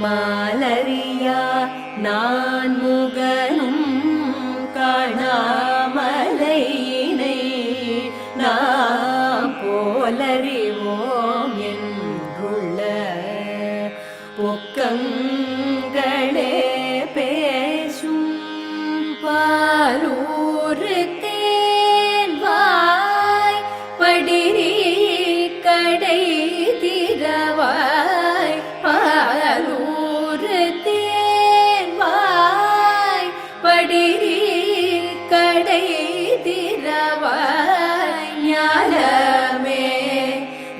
மாலரியா நான் முகனும் காணாமலையினை நாம் போலறிவோம் என்றுள்ள பொக்கங்களே பேசும் பாலூருக்கு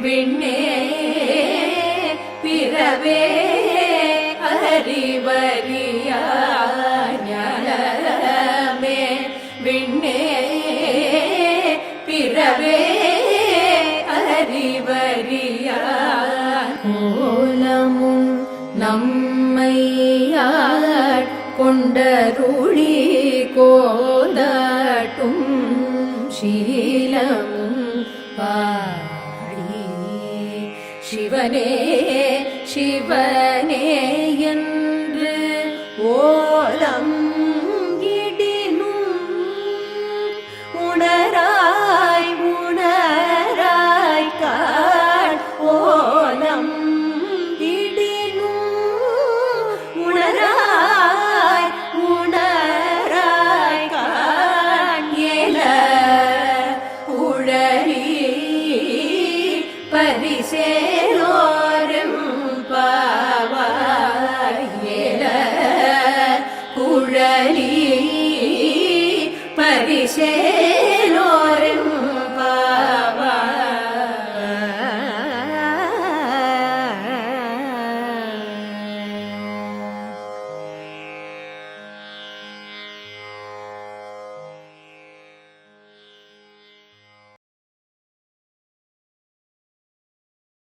விண்ணே பிறவே அறிவறியா ஞானமே விண்ணே பிறவே அறிவறியா கோலமும் நம்மையாட் கொண்டருளி கோதாட்டும் சீலமும் பா சிவனே சிவனே என்று ஓலம் இடினும் உணராய் உணராய் காட் ஓலம் இடினும் உணராய் உணராய் காட் ஏல உழறி குழலி பரிசே